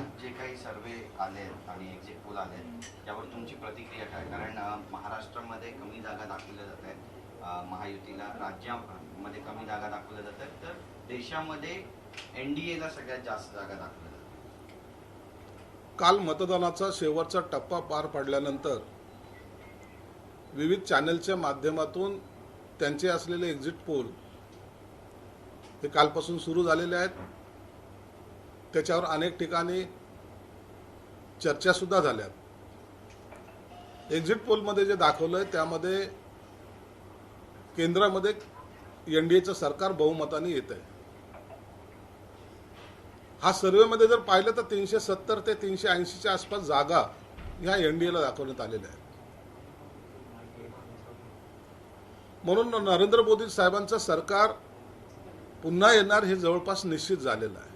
आज जे काही सर्वे आले आणि एक्झिट पोल आले त्यावर तुमची प्रतिक्रिया काय? कारण महाराष्ट्रामध्ये कमी जागा दाखवल्या जात आहेत. महायुतीला राज्यामध्ये कमी जागा दाखवल्या जात आहेत. तर देशामध्ये एनडीएला सगळ्यात जास्त जागा दाखवल्या जातात काल मतदानाचा शेवटचा टप्पा पार पडल्यानंतर विविध चॅनलच्या माध्यमातून त्यांचे असलेले एक्झिट पोल हे कालपासून सुरू झालेले आहेत. त्याच्यावर अनेक ठिकाणी चर्चा सुद्धा झाल्यात एक्झिट पोलमध्ये जे दाखवलंय त्यामध्ये केंद्रामध्ये एनडीएचं सरकार बहुमताने येत आहे हा सर्वेमध्ये जर पाहिलं तर तीनशे सत्तर ते तीनशे ऐंशीच्या आसपास जागा ह्या एनडीएला दाखवण्यात आलेल्या आहेत. म्हणून नरेंद्र मोदी साहेबांचं सरकार पुन्हा येणार हे जवळपास निश्चित झालेलं आहे.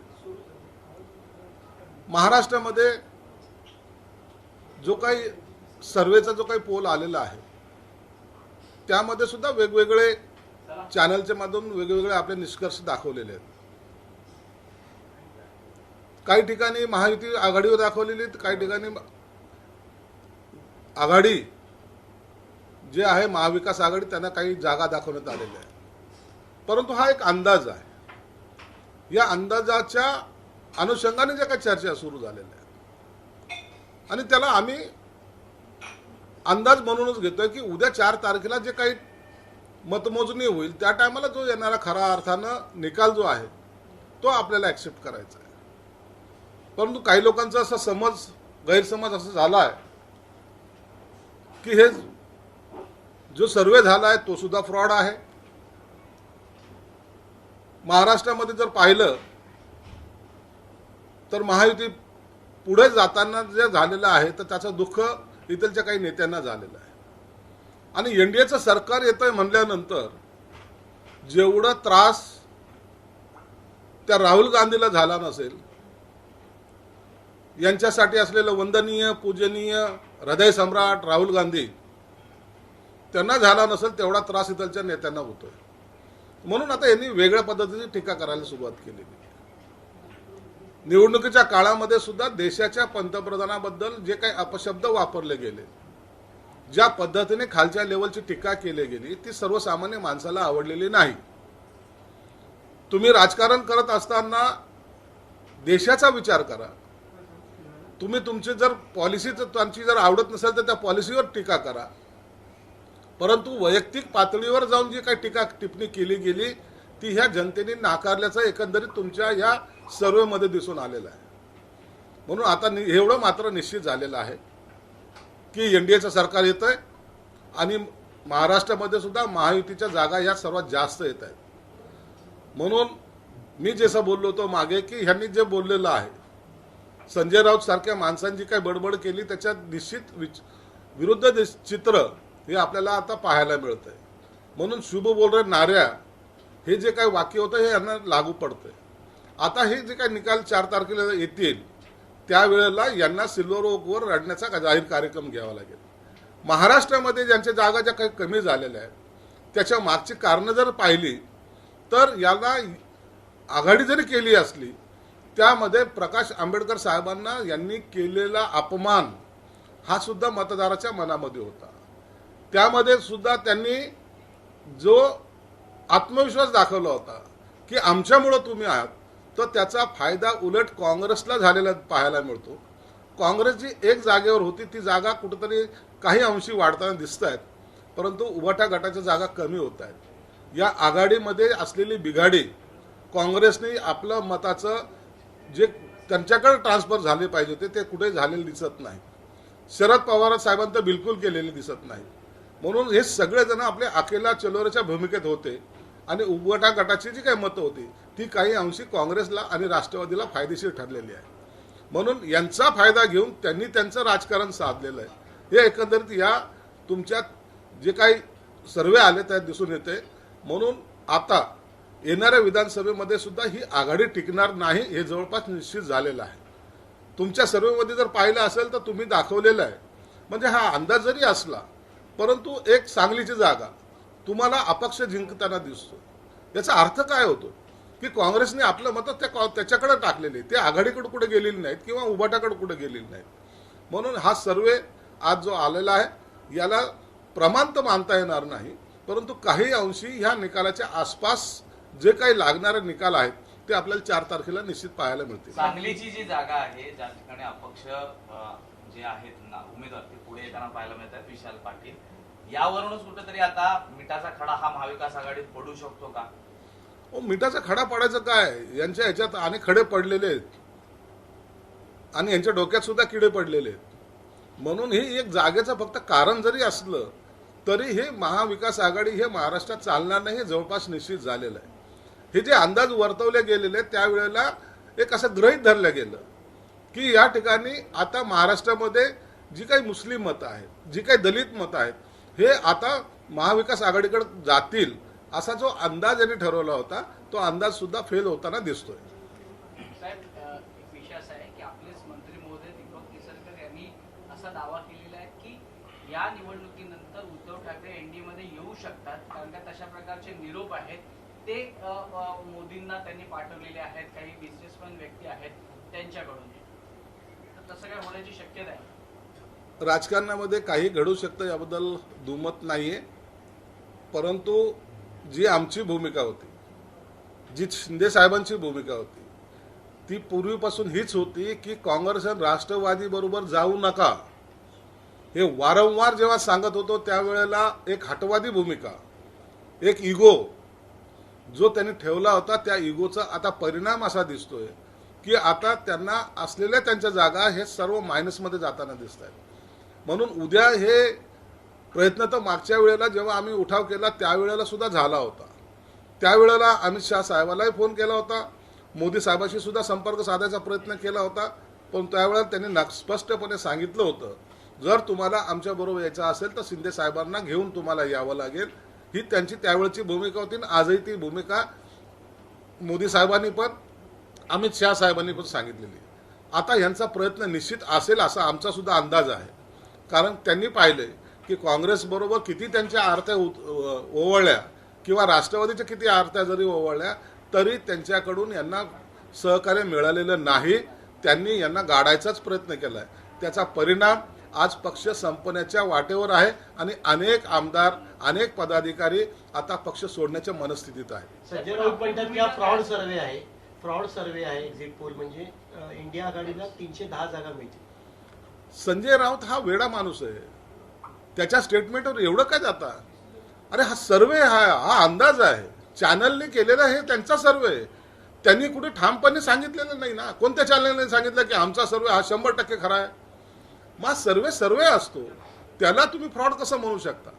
महाराष्ट्रामध्ये जो काही सर्वेचा जो काही पोल आलेला आहे त्यामध्ये सुद्धा वेगवेगळे चॅनलच्या माध्यमातून वेगवेगळे आपले निष्कर्ष दाखवलेले आहेत. काही ठिकाणी महायुती आघाडीवर दाखवलेली तर काही ठिकाणी आघाडी जे आहे महाविकास आघाडी त्यांना काही जागा दाखवण्यात आलेल्या आहे परंतु हा एक अंदाज आहे. या अंदाजाच्या अनुषंगाने ज्या काही चर्चा सुरू झालेल्या आहेत. आणि त्याला आम्ही अंदाज म्हणूनच घेतोय की उद्या चार तारखेला जे काही मतमोजणी होईल त्या टायमाला जो येणारा खऱ्या अर्थानं निकाल जो आहे तो आपल्याला ऍक्सेप्ट करायचा आहे. परंतु काही लोकांचा असा समज गैरसमज असा झाला आहे की हे जो सर्वे झाला आहे तो सुद्धा फ्रॉड आहे. महाराष्ट्रामध्ये जर पाहिलं तर महायुती पुढे जाताना जे झालेलं आहे तर त्याचं दुःख इथलच्या काही नेत्यांना झालेलं आहे. आणि एनडीएचं सरकार येतंय म्हणल्यानंतर जेवढा त्रास त्या राहुल गांधीला झाला नसेल यांच्यासाठी असलेलं वंदनीय पूजनीय हृदय सम्राट राहुल गांधी त्यांना झाला नसेल तेवढा त्रास इथलच्या नेत्यांना होतोय. म्हणून आता यांनी वेगळ्या पद्धतीने टीका करायला सुरुवात केलेली. निवडणुकीच्या काळामध्ये सुद्धा देशाच्या पंतप्रधानाबद्दल जे काही अपशब्द वापरले गेले ज्या पद्धतीने खालच्या लेवलची टीका केली गेली ती सर्वसामान्य माणसाला आवडलेली नाही. तुम्ही राजकारण करत असताना देशाचा विचार करा. तुम्ही तुमची जर पॉलिसी त्यांची जर आवडत नसेल तर त्या पॉलिसीवर टीका करा. परंतु वैयक्तिक पातळीवर जाऊन जी काही टीका टिप्पणी केली गेली ती ह्या जनतेने नाकारल्याचं एकंदरीत तुमच्या या सर्वेमध्ये दिसून आलेलं आहे. म्हणून आता नि- एवढं मात्र निश्चित झालेलं आहे की एनडीएचं सरकार येत आहे आणि महाराष्ट्रामध्ये सुद्धा महायुतीच्या जागा या सर्वात जास्त येत आहेत. म्हणून मी जसं बोललो होतो मागे की ह्यांनी जे बोललेलं आहे संजय राऊत सारख्या माणसांची काही बडबड केली त्याच्यात निश्चित विच- विरुद्ध चित्र हे आपल्याला आता पाहायला मिळतंय. म्हणून शुभ बोलरे नाऱ्या हे जे काही वाक्य होतं हे यांना लागू पडतंय. आता हे जे काही निकाल चार तारखेला येतील त्यावेळेला यांना सिल्वर ओकवर रडण्याचा जाहीर कार्यक्रम घ्यावा लागेल. महाराष्ट्रामध्ये ज्यांच्या जागा ज्या काही कमी झालेल्या आहेत त्याच्या मागची कारणं जर पाहिली तर याला आघाडी जरी केली असली त्यामध्ये प्रकाश आंबेडकर साहेबांना यांनी केलेला अपमान हा सुद्धा मतदाराच्या मनामध्ये होता. त्यामध्ये सुद्धा त्यांनी जो आत्मविश्वास दाखवला होता की आमच्यामुळं तुम्ही आहात तर त्याचा फायदा उलट काँग्रेसला झालेला पाहायला मिळतो. काँग्रेस जी एक जागेवर होती ती जागा कुठेतरी काही अंशी वाढताना दिसत आहेत परंतु उभाटा गटाच्या जागा कमी होत आहेत या आघाडीमध्ये असलेली बिघाडी काँग्रेसने आपलं मताचं जे त्यांच्याकडे ट्रान्सफर झाले पाहिजे होते ते कुठे झालेले दिसत नाही. शरद पवार साहेबांत बिलकुल केलेले दिसत नाही. म्हणून हे सगळेजण आपल्या अकेला चलोराच्या भूमिकेत होते आणि उभटा गटाची जी काही मतं होती ती काही अंशी काँग्रेसला आणि राष्ट्रवादीला फायदेशीर ठरलेली आहे. म्हणून यांचा फायदा घेऊन त्यांनी त्यांचं राजकारण साधलेलं आहे. हे एकंदरीत या तुमच्या जे काही सर्वे आले त्यात दिसून येते. म्हणून आता येणाऱ्या विधानसभेमध्ये सुद्धा ही आघाडी टिकणार नाही हे जवळपास निश्चित झालेलं आहे. तुमच्या सर्वेमध्ये जर पाहिलं असेल तर तुम्ही दाखवलेलं आहे. म्हणजे हा अंदाज जरी असला परंतु एक सांगलीची जागा तुम्हाला अपक्ष जिंकताना दिसतो. याचा अर्थ काय होतो? की काँग्रेसने आपलं मत त्या त्याच्याकडे टाकलेले. ते आघाडीकडे कुठे गेलेली नाहीत किंवा उभाटाकडे कुठे गेलेली नाहीत. म्हणून हा सर्वे आज जो आलेला आहे याला प्रमाण तर मानता येणार नाही परंतु काही अंशी ह्या निकालाच्या आसपास जे काही लागणारे निकाल आहेत ते आपल्याला चार तारखेला निश्चित पाहायला मिळते सांगलीची जी जागा आहे ज्या ठिकाणी अपक्ष जे आहेत ना उमेदवार ते पुढे येताना पाहायला मिळतात विशाल पाटील. यावरूनच कुठेतरी आता मिठाचा खडा हा महाविकास आघाडीत पडू शकतो का? मिठाचा खडा पडायचं काय? यांच्या ह्याच्यात आणि खडे पडलेले आहेत. आणि यांच्या डोक्यात सुद्धा किडे पडलेले आहेत. म्हणून हे एक जागेचं फक्त कारण जरी असलं तरी हे महाविकास आघाडी हे महाराष्ट्रात चालणार नाही हे जवळपास निश्चित झालेलं आहे. हे जे अंदाज वर्तवले गेलेले आहेत, त्यावेळेला एक असं ग्रहित धरलं गेलं की या ठिकाणी आता महाराष्ट्रामध्ये जी काही मुस्लिम मतं आहेत जी काही दलित मतं आहेत हे आता महाविकास आघाडीकडे जातील. असा जो अंदाज यांनी ठरवला होता तो अंदाज सुद्धा फेल होताना दिसतोय. दावा केलेला आहे की या निवडणुकीनंतर उद्धव ठाकरे एनडीए मध्ये येऊ शकतात कारण का तशा प्रकारचे निरोप आहेत. ते मोदींना त्यांनी पाठवलेले आहेत काही बिझनेसमॅन व्यक्ती आहेत त्यांच्याकडून. तर तसं काय होण्याची शक्यता आहे? राजकारणामध्ये काही घडू शकतं याबद्दल दुमत नाहीये. परंतु जी आमची भूमिका होती जी शिंदे साहेबांची भूमिका होती ती पूर्वीपासून हीच होती की काँग्रेस आणि राष्ट्रवादी बरोबर जाऊ नका. हे वारंवार जेव्हा सांगत होतो त्यावेळेला एक हटवादी भूमिका एक इगो जो त्यांनी ठेवला होता त्या इगोचा आता परिणाम असा दिसतोय की आता त्यांना असलेल्या त्यांच्या जागा हे सर्व मायनसमध्ये जाताना दिसत आहेत म्हणून उद्या हे प्रयत्न तर मागच्या वेळेला जेव्हा आम्ही उठाव केला त्यावेळेला सुद्धा झाला होता. त्यावेळेला अमित शहा साहेबालाही फोन केला होता. मोदी साहेबाशी सुद्धा संपर्क साधायचा प्रयत्न केला होता. पण त्यावेळेला त्यांनी नाक- स्पष्टपणे सांगितलं होतं जर तुम्हाला आमच्या बरोबर यायचं असेल तर शिंदे साहेबांना घेऊन तुम्हाला यावं लागेल. ही त्यांची त्यावेळची भूमिका होती आणि आजही ती भूमिका मोदी साहेबांनी पण अमित शहा साहेबांनी पण सांगितलेली आता यांचा प्रयत्न निश्चित असेल असा आमचा सुद्धा अंदाज आहे. कारण त्यांनी पाहिले की काँग्रेस बरोबर किती त्यांच्या आरत्या ओवळल्या किंवा राष्ट्रवादीच्या किती आरत्या जरी ओवळल्या तरी त्यांच्याकडून यांना सहकार्य मिळालेलं नाही. त्यांनी यांना गाडायचाच प्रयत्न केलाय. त्याचा परिणाम आज पक्ष संपण्याच्या वाटेवर आहे आणि अनेक आमदार अनेक पदाधिकारी आता पक्ष सोडण्याच्या मनस्थितीत आहेत. संजय राऊत म्हणतात की हा फ्रॉड सर्वे आहे. फ्रॉड सर्वे आहे एक्झिट पोल म्हणजे इंडिया आघाडीला तीनशे दहा जागा मिळतील. संजय राऊत हा वेडा माणूस आहे. त्याच्या स्टेटमेंटवर एवढं काय जाता? अरे हा सर्वे हा हा अंदाज आहे. चॅनलने केलेला हे त्यांचा सर्वे त्यांनी कुठे ठामपणे सांगितलेलं नाही ना? कोणत्या चॅनलने सांगितलं की आमचा सर्वे हा शंभर टक्के खरा आहे? मग सर्वे सर्वे असतो. त्याला तुम्ही फ्रॉड कसं म्हणू शकता?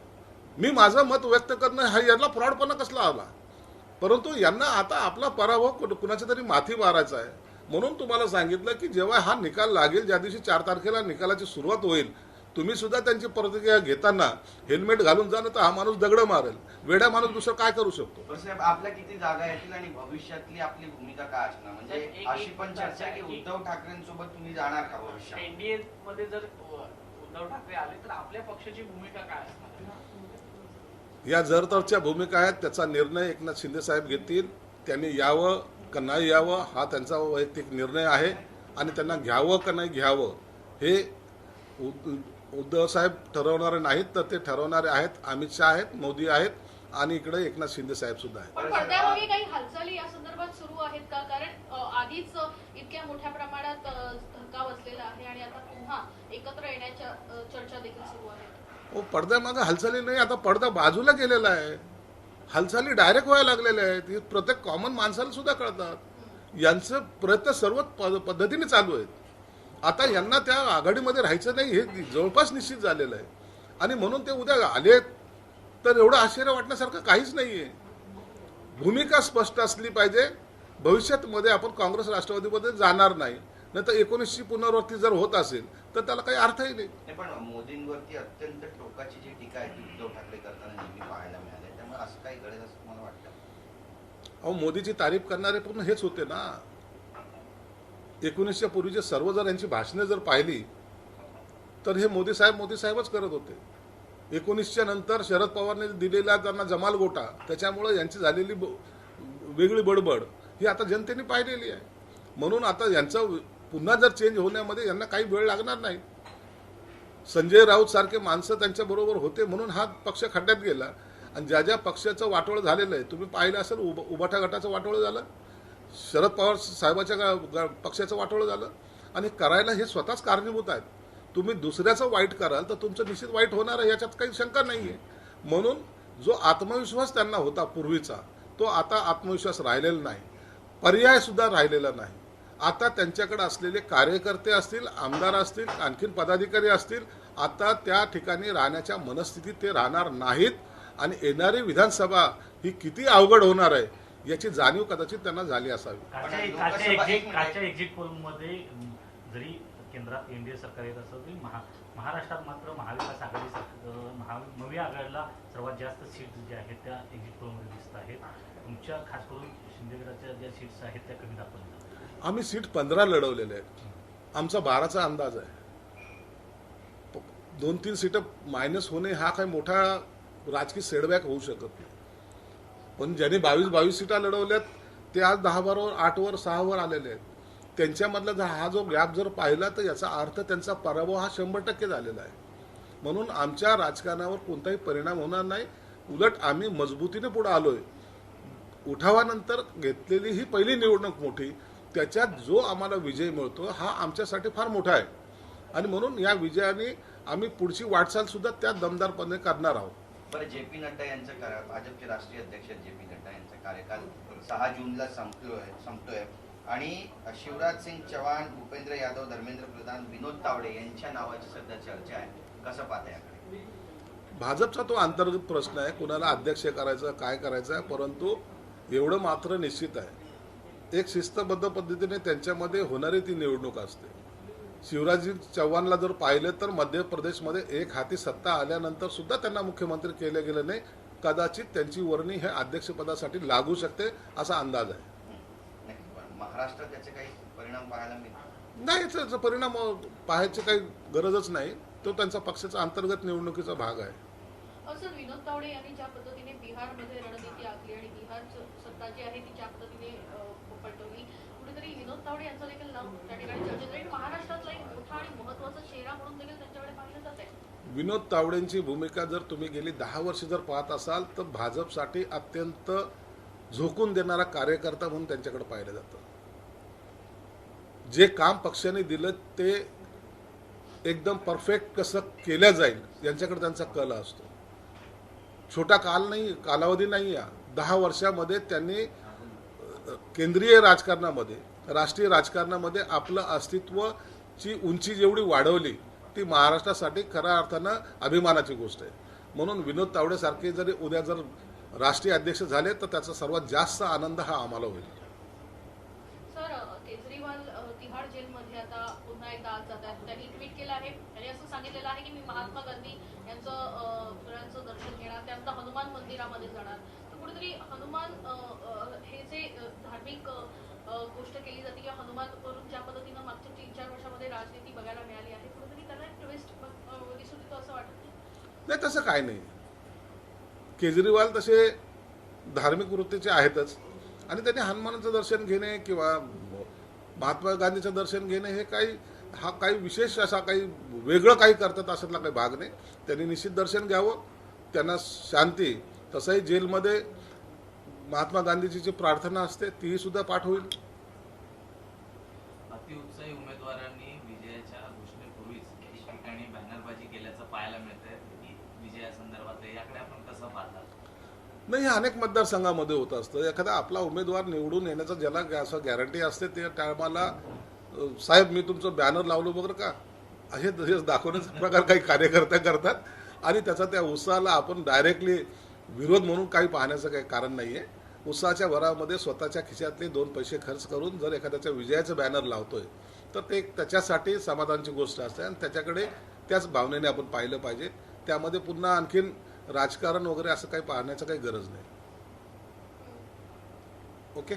मी माझं मत व्यक्त करणं हा याला फ्रॉडपणा कसला आला? परंतु यांना आता आपला पराभव कुणाच्या तरी माथी मारायचा आहे. म्हणून तुम्हाला सांगितलं की जेव्हा हा निकाल लागेल ज्या दिवशी चार तारखेला निकालाची सुरुवात होईल तुम्ही सुद्धा त्यांची प्रतिक्रिया घेताना हेल्मेट घालून जा तर हा माणूस दगड मारेल. वेड्या माणूस दुसरं काय करू शकतो? आपल्या किती जागा येतील आणि भविष्यातली आपली भूमिका काय असणार? म्हणजे अशी पण चर्चा की उद्धव ठाकरेंसोबत तुम्ही जाणार का भविष्यात? एनडीए मध्ये जर उद्धव ठाकरे आले तर आपल्या पक्षाची भूमिका काय असणार? या जरतरच्या भूमिका आहेत त्याचा निर्णय एकनाथ शिंदे साहेब घेतील. त्यांनी यावं का नाही यावं हा त्यांचा वैयक्तिक निर्णय आहे. आणि त्यांना घ्यावं का नाही घ्यावं हे उद- उद्धव साहेब ठरवणारे नाहीत तर ते ठरवणारे आहेत. अमित शहा आहेत मोदी आहेत आणि इकडे एकनाथ शिंदे साहेब सुद्धा आहेत. काही हालचाली या संदर्भात सुरू आहेत का? कारण आधीच इतक्या मोठ्या प्रमाणात धक्का बसलेला आहे आणि आता पुन्हा एकत्र येण्याच्या चर्चा देखील सुरू आहेत हो पडद्यामागे हालचाली नाही आता पडदा बाजूला गेलेला आहे. हालचाली डायरेक्ट व्हायला लागलेल्या आहेत. प्रत्येक कॉमन माणसाला सुद्धा कळतात. यांचं प्रयत्न सर्व पद्धतीने चालू आहेत. आता यांना त्या आघाडीमध्ये राहायचं नाही हे जवळपास निश्चित झालेलं आहे. आणि म्हणून ते उद्या आले तर एवढं आश्चर्य वाटण्यासारखं काहीच नाहीये. भूमिका स्पष्ट असली पाहिजे. भविष्यामध्ये आपण काँग्रेस राष्ट्रवादीमध्ये जाणार नाही. नाही तर एकोणीसची पुनरावृत्ती जर होत असेल तर त्याला काही अर्थही नाही. पण मोदींवरती अत्यंत टोकाची जी टीका आहे ती उद्धव ठाकरे करताना नेहमी पाहायला मिळाली. त्यामुळे असं काही घडेल असं मला वाटतं? अहो मोदीची तारीफ करणारे पूर्ण हेच होते ना. एकोणीसच्या पूर्वीचे सर्व जर यांची भाषणे जर पाहिली तर हे मोदी साहेब मोदी साहेबच करत होते. एकोणीसच्या नंतर शरद पवारने दिलेला त्यांना जमाल गोटा त्याच्यामुळं यांची झालेली ब- वेगळी बडबड ही आता जनतेने पाहिलेली आहे. म्हणून आता यांचं पुन्हा जर चेंज होण्यामध्ये यांना काही वेळ लागणार नाही. संजय राऊत सारखे माणसं त्यांच्याबरोबर होते म्हणून हा पक्ष खड्ड्यात गेला. आणि ज्या ज्या पक्षाचं वाटोळ झालेलं आहे तुम्ही पाहिलं असेल उब उभाटा गटाचं वाटोळ झालं. शरद पवार साहेबाच्या पक्षाचं वाटोळं झालं. आणि करायला हे स्वतःच कारणीभूत आहेत. तुम्ही दुसऱ्याचं वाईट कराल तर तुमचं निश्चित वाईट होणार आहे याच्यात काही शंका नाही आहे म्हणून जो आत्मविश्वास त्यांना होता पूर्वीचा तो आता आत्मविश्वास राहिलेला नाही. पर्यायसुद्धा राहिलेला नाही. आता त्यांच्याकडे असलेले कार्यकर्ते असतील आमदार असतील आणखीन पदाधिकारी असतील आता त्या ठिकाणी राहण्याच्या मनस्थितीत ते राहणार नाहीत. आणि येणारी विधानसभा ही किती अवघड होणार आहे याची जाणीव कदाचित त्यांना झाली असावी. एक्झिट पोलमध्ये जरी केंद्रात एनडीए सरकार येत असलं तरी महा महाराष्ट्रात मात्र महाविकास आघाडी सरकार महा नवी आघाडीला सर्वात जास्त सीट ज्या आहेत त्या एक्झिट पोलमध्ये दिसत आहेत. तुमच्या खास करून शिंदेगडाच्या ज्या सीट्स आहेत त्या कमी दाखवल्या. आम्ही सीट पंधरा लढवलेले आहेत. आमचा बाराचा अंदाज आहे. दोन तीन सीटं मायनस होणे हा काही मोठा राजकीय सेडबॅक होऊ शकत नाही. पण ज्यांनी बावीस बावीस सीटा लढवल्यात ते आज दहा बारावर आठवर सहावर आलेले आहेत. त्यांच्यामधला जर हा जो गॅप जर पाहिला तर याचा अर्थ त्यांचा पराभव हा शंभर टक्के झालेला आहे. म्हणून आमच्या राजकारणावर कोणताही परिणाम होणार नाही. उलट आम्ही मजबूतीने पुढे आलोय. उठावानंतर घेतलेली ही पहिली निवडणूक मोठी त्याच्यात जो आम्हाला विजय मिळतो हा आमच्यासाठी फार मोठा आहे. आणि म्हणून या विजयाने आम्ही पुढची वाटचाल सुद्धा त्या दमदारपणे करणार आहोत. बरं जे पी नड्डा यांचं कार्य भाजपचे राष्ट्रीय अध्यक्ष जे पी नड्डा यांचा कार्यकाल सहा जूनला संपलोय संपतोय. आणि शिवराज सिंग चव्हाण भूपेंद्र यादव धर्मेंद्र प्रधान विनोद तावडे यांच्या नावाची सध्या चर्चा आहे. कसं पाहता याकडे? भाजपचा तो अंतर्गत प्रश्न आहे कुणाला अध्यक्ष करायचं काय करायचं आहे परंतु एवढं मात्र निश्चित आहे. एक शिस्तबद्ध पद्धतीने त्यांच्यामध्ये होणारी ती निवडणूक असते. शिवराजजी चव्हाणला जर पाहिलं तर मध्य प्रदेशमध्ये एक हाती सत्ता आल्यानंतर सुद्धा त्यांना मुख्यमंत्री केले गेले नाही. कदाचित त्यांची वर्णी हे अध्यक्षपदासाठी लागू शकते असा अंदाज आहे. महाराष्ट्रात त्याचे काही परिणाम पाहायला मिळतील? नाही याचा याचा परिणाम पाहायची काही गरजच नाही. तो त्यांचा पक्षाचा अंतर्गत निवडणुकीचा भाग आहे. असं विनोद तावडे यांनी ज्या पद्धतीने बिहारमध्ये रणनीती आखली आणि बिहारचं सत्ता जी आहे ती ज्या पद्धतीने विनोद तावडे यांचं देखील नाव त्या ठिकाणी चर्चेत राहील महाराष्ट्रातला एक मोठा आणि महत्त्वाचा चेहरा म्हणून देखील त्यांच्याकडे पाहिलं जात आहे. विनोद तावडेंची भूमिका जर तुम्ही गेली दहा वर्ष जर पाहत असाल तर भाजपसाठी अत्यंत झोकून देणारा कार्यकर्ता म्हणून त्यांच्याकडे पाहिलं जातं. जे काम पक्षाने दिलं ते एकदम परफेक्ट कसं केलं जाईल यांच्याकडे त्यांचा कल असतो. छोटा काल नाही कालावधी नाही या दहा वर्षामध्ये त्यांनी केंद्रीय राजकारणामध्ये राष्ट्रीय राजकारणामध्ये आपलं अस्तित्वची उंची जेवढी वाढवली ती महाराष्ट्रासाठी खऱ्या अर्थानं अभिमानाची गोष्ट आहे. म्हणून विनोद तावडेसारखे जरी उद्या जर राष्ट्रीय अध्यक्ष झाले तर त्याचा सर्वात जास्त आनंद हा आम्हाला होईल. तिहाड जेलमध्ये आता पुन्हा एकदा आज जात आहेत. त्यांनी ट्विट केलं आहे. असं सांगितलेलं आहे की मी महात्मा गांधी यांचं पुतळ्यांचं दर्शन घेणार त्यानंतर हनुमान मंदिरामध्ये जाणार. तर कुठेतरी हनुमान हे जे धार्मिक गोष्ट केली जाते किंवा हनुमान वरून ज्या पद्धतीनं मागच्या तीन चार वर्षामध्ये राजनीती बघायला मिळाली आहे कुठेतरी त्यांना एक ट्विस्ट दिसून येतो असं वाटत नाही? नाही तसं काय नाही. केजरीवाल तसे धार्मिक वृत्तीचे आहेतच. आणि त्यांनी हनुमानाचं दर्शन घेणे किंवा महात्मा गांधीचं दर्शन घेणे हे काही हा काही विशेष असा काही वेगळं काही करतात असातला काही भाग नाही. त्यांनी निश्चित दर्शन घ्यावं त्यांना शांती. तसंही जेलमध्ये महात्मा गांधीची जी प्रार्थना असते तीही सुद्धा पाठ होईल? अतिउत्साही उमेदवारांनी विजयाच्या घोषणेपूर्वीच ठिकठिकाणी बॅनरबाजी केल्याचं पाहायला मिळतंय. की विजयासंदर्भात याकडे आपण कसं पाहता? नाही हे अनेक मतदारसंघामध्ये होत असतं. एखादा आपला उमेदवार निवडून येण्याचा ज्याला असं गॅरंटी असते त्या टायमाला साहेब मी तुमचं बॅनर लावलो बरं का? असे हे दाखवण्याचा प्रकार काही कार्यकर्ते करतात आणि त्याचा त्या उत्साहाला आपण डायरेक्टली विरोध म्हणून काही पाहण्याचं काही कारण नाही आहे उत्साहाच्या भरामध्ये स्वतःच्या खिशातले दोन पैसे खर्च करून जर एखाद्याच्या विजयाचं बॅनर लावतोय तर ते त्याच्यासाठी समाधानची गोष्ट असते आणि त्याच्याकडे त्याच भावनेने आपण पाहिलं पाहिजे. त्यामध्ये पुन्हा आणखीन राजकारण वगैरे असं काही पाहण्याचं काही गरज नाही. ओके?